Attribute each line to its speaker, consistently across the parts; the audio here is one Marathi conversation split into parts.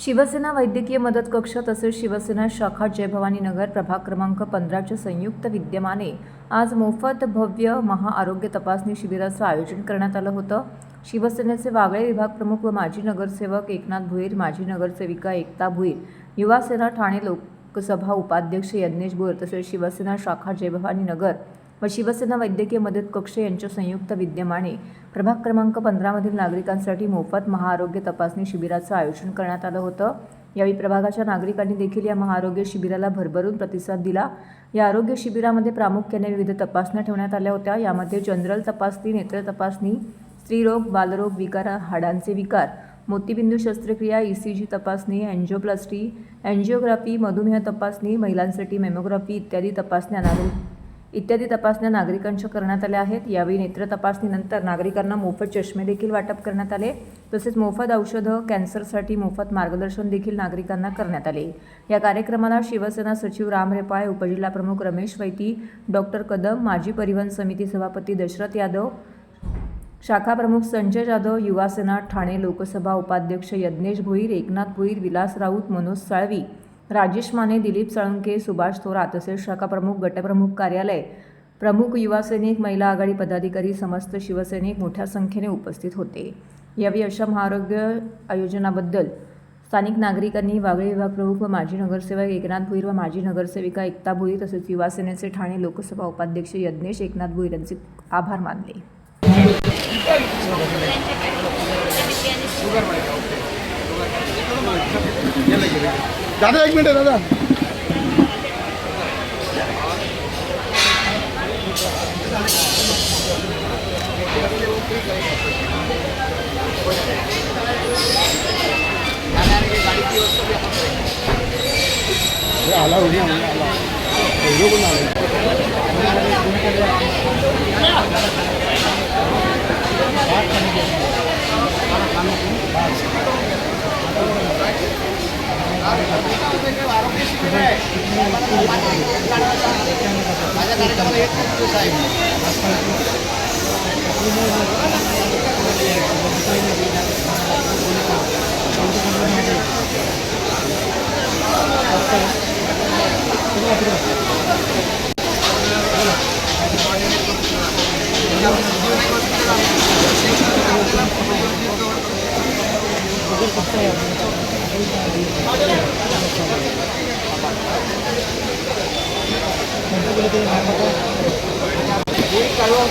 Speaker 1: शिवसेना वैद्यकीय मदत कक्ष तसेच शिवसेना शाखा जयभवानी नगर प्रभाग क्रमांक पंधराच्या संयुक्त विद्यमाने आज मोफत भव्य महाआरोग्य तपासणी शिबिराचं आयोजन करण्यात आलं होतं. शिवसेनेचे वागळे विभाग प्रमुख व माजी नगरसेवक एकनाथ भुईर माजी नगरसेविका एकता भुईर युवासेना ठाणे लोकसभा उपाध्यक्ष यज्ञेश भुईर तसेच शिवसेना शाखा जयभवानी नगर व शिवसेना वैद्यकीय मदत कक्ष यांच्या संयुक्त विद्यमाने प्रभाग क्रमांक पंधरामधील नागरिकांसाठी मोफत महाआरोग्य तपासणी शिबिराचं आयोजन करण्यात आलं होतं. यावेळी प्रभागाच्या नागरिकांनी देखील या महाआरोग्य शिबिराला भरभरून प्रतिसाद दिला. या आरोग्य शिबिरामध्ये प्रामुख्याने विविध तपासण्या ठेवण्यात आल्या होत्या. यामध्ये जनरल तपासणी नेत्र तपासणी स्त्रीरोग बालरोग विकार हाडांचे विकार मोतीबिंदू शस्त्रक्रिया ई सी जी तपासणी अँजिओप्लास्टी अँजिओग्राफी मधुमेह तपासणी महिलांसाठी मेमोग्राफी इत्यादी तपासण्या नागरिक इत्यादी तपासण्या नागरिकांच्या करण्यात आल्या आहेत. यावेळी नेत्र तपासणीनंतर नागरिकांना मोफत चष्मे देखील वाटप करण्यात आले. तसेच मोफत औषधं कॅन्सरसाठी मोफत मार्गदर्शन देखील नागरिकांना करण्यात आले. या कार्यक्रमाला शिवसेना सचिव राम रेपाळे उपजिल्हाप्रमुख रमेश वैती डॉक्टर कदम माजी परिवहन समिती सभापती दशरथ यादव शाखा प्रमुख संजय जाधव युवासेना ठाणे लोकसभा उपाध्यक्ष यज्ञेश भोईर एकनाथ भोईर विलास राऊत मनोज साळवी राजेश माने दिलीप साळुंके सुभाष थोरात तसेच शाखा प्रमुख गटप्रमुख कार्यालय प्रमुख युवा सैनिक महिला आघाडी पदाधिकारी समस्त शिवसैनिक मोठ्या संख्येने उपस्थित होते. यावेळी अशा महाआरोग्य आयोजनाबद्दल स्थानिक नागरिकांनी वागळे विभाग प्रमुख व माजी नगरसेवक एकनाथ भुईर व माजी नगरसेविका एकता भुईर तसेच युवासेनेचे ठाणे लोकसभा उपाध्यक्ष यज्ञेश एकनाथ भुईर यांचे आभार मानले.
Speaker 2: दादा एक मिनिट दादा. हे आला. उद्या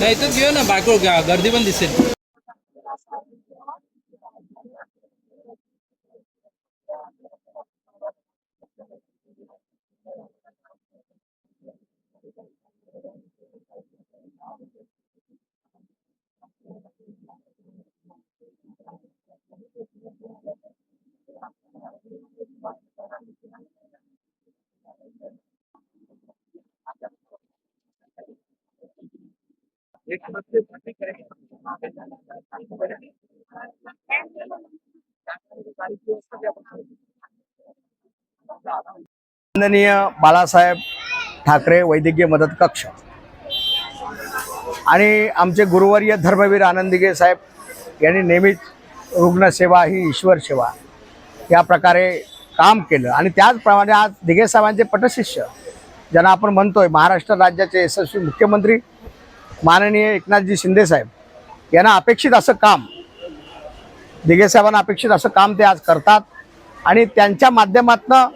Speaker 3: नाही तर घेऊ ना बायको गर्दी पण दिसेल.
Speaker 2: माननीय बाळासाहेब ठाकरे वैद्यकीय मदत कक्ष. आणि आमचे गुरुवर्य धर्मवीर आनंदिगे साहेब यांनी नेहमीच रुग्णसेवा ही ईश्वर सेवा या प्रकारे काम केलं. आणि त्याचप्रमाणे आज दिघे साहेबांचे पटशिष्य ज्यांना आपण म्हणतोय महाराष्ट्र राज्याचे यशस्वी मुख्यमंत्री माननीय एकनाथजी शिंदे साहेब यांना अपेक्षित असं काम दिघे साहेबांना अपेक्षित असं काम ते आज करतात. आणि त्यांच्या माध्यमातनं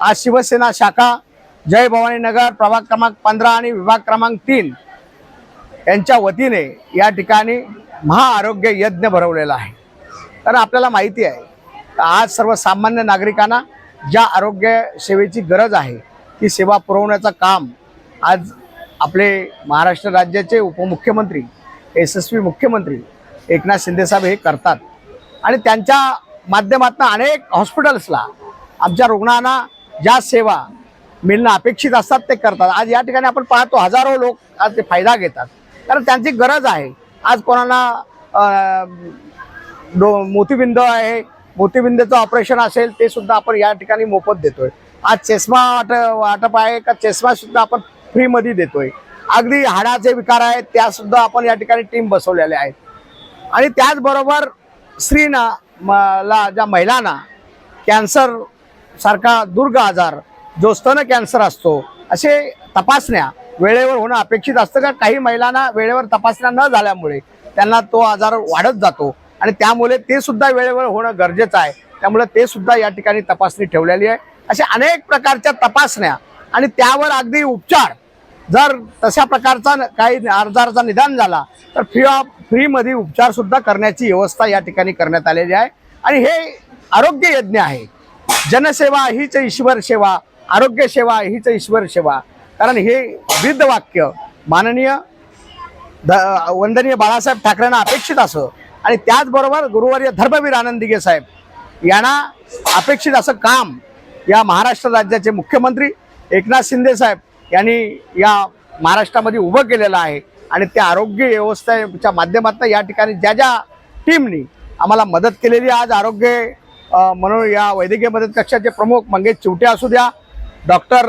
Speaker 2: आज शिवसेना शाखा जय भवानी नगर प्रभाग क्रमांक पंधरा आणि विभाग क्रमांक तीन यांच्या वतीने या ठिकाणी महाआरोग्य यज्ञ भरवलेला आहे. कारण आपल्याला माहिती आहे आज सर्वसामान्य नागरिकांना ज्या आरोग्य सेवेची गरज आहे ती सेवा पुरवण्याचं काम आज आपले महाराष्ट्र राज्याचे उपमुख्यमंत्री यशस्वी मुख्यमंत्री एकनाथ शिंदेसाहेब हे करतात. आणि त्यांच्या माध्यमातून अनेक हॉस्पिटल्सला आमच्या रुग्णांना ज्या सेवा मिळणं अपेक्षित असतात ते करतात. आज या ठिकाणी आपण पाहतो हजारो लोक आज ते फायदा घेतात. कारण त्यांची गरज आहे. आज कोणाला डो मोतीबिंद आहे मोतीबिंदचं ऑपरेशन असेल ते सुद्धा आपण या ठिकाणी मोफत देतोय. आज चष्मा वाट वाटप आहे का? चष्मा सुद्धा आपण फ्रीमध्ये देतोय. अगदी हाडाचे विकार आहेत त्या सुद्धा आपण या ठिकाणी टीम बसवलेल्या आहेत. आणि त्याचबरोबर स्त्रीना मला ज्या महिलांना कॅन्सर सारखा दुर्ग आजार जो स्तन कॅन्सर असतो असे तपासण्या वेळेवर होणं अपेक्षित असतं का? काही महिलांना वेळेवर तपासण्या न झाल्यामुळे त्यांना तो आजार वाढत जातो. आणि त्यामुळे ते सुद्धा वेळेवर होणं गरजेचं आहे. त्यामुळे ते सुद्धा या ठिकाणी तपासणी ठेवलेली आहे. अशा अनेक प्रकारच्या तपासण्या आणि त्यावर अगदी उपचार. जर तशा प्रकारचा न- काही आजाराचा निदान झाला तर फ्री ऑफ फ्रीमध्ये उपचारसुद्धा करण्याची व्यवस्था या ठिकाणी करण्यात आलेली आहे. आणि हे आरोग्य यज्ञ आहे. जनसेवा हीच ईश्वर सेवा आरोग्य सेवा हीच ईश्वर सेवा. कारण हे विध वाक्य माननीय द वंदनीय बाळासाहेब ठाकरेंना अपेक्षित असं. आणि त्याचबरोबर गुरुवर्य धर्मवीर आनंदिगे साहेब यांना अपेक्षित असं काम या महाराष्ट्र राज्याचे मुख्यमंत्री एकनाथ शिंदे साहेब यांनी या महाराष्ट्रामध्ये उभं केलेलं आहे. आणि त्या आरोग्य व्यवस्थेच्या माध्यमातून या ठिकाणी ज्या ज्या टीमनी आम्हाला मदत केलेली आज आरोग्य म्हणून या वैद्यकीय मदत कक्षाचे प्रमुख मंगेश चिवटे असू द्या डॉक्टर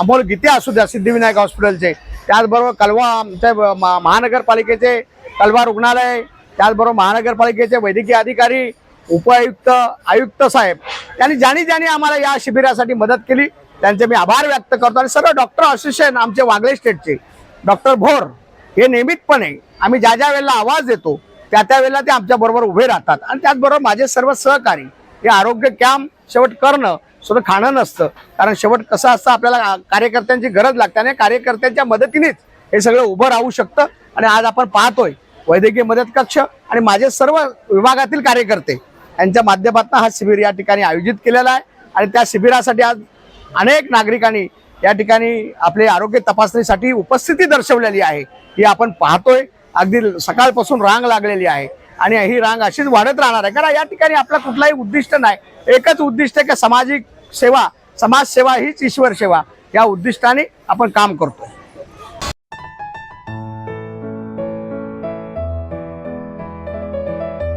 Speaker 2: अमोल गीते असू द्या सिद्धिविनायक हॉस्पिटलचे. त्याचबरोबर कलवा आमच्या महानगरपालिकेचे कलवा रुग्णालय त्याचबरोबर महानगरपालिकेचे वैद्यकीय अधिकारी उपायुक्त आयुक्त साहेब त्यांनी ज्यानी ज्यानी आम्हाला या शिबिरासाठी मदत केली त्यांचे मी आभार व्यक्त करतो आणि सर्व डॉक्टर असोसिएशन आमचे वागळे स्टेटचे डॉक्टर भोर हे नियमितपणे आम्ही ज्या ज्या वेळेला आवाज देतो त्या त्या वेळेला ते आमच्याबरोबर उभे राहतात. आणि त्याचबरोबर माझे सर्व सहकारी हे आरोग्य कॅम्प शेवट करणं सुद्धा खाणं नसतं. कारण शेवट कसं असतं आपल्याला कार्यकर्त्यांची गरज लागते आणि कार्यकर्त्यांच्या मदतीनेच हे सगळं उभं राहू शकतं. आणि आज आपण पाहतोय वैद्यकीय मदत कक्ष आणि माझे सर्व विभागातील कार्यकर्ते यांच्या माध्यमातून हा शिबिर या ठिकाणी आयोजित केलेला आहे. आणि त्या शिबिरासाठी आज अनेक नागरिकांनी या ठिकाणी आपले आरोग्य तपासणीसाठी उपस्थिती दर्शवलेली आहे. ही आपण पाहतोय. अगदी सकाळपासून रांग लागलेली आहे. आणि ही रांग अशीच वाढत राहणार आहे. कारण या ठिकाणी आपला कुठलाही उद्दिष्ट नाही. एकच उद्दिष्ट आहे की सामाजिक सेवा समाजसेवा हीच ईश्वर सेवा. या उद्दिष्टाने आपण काम करतो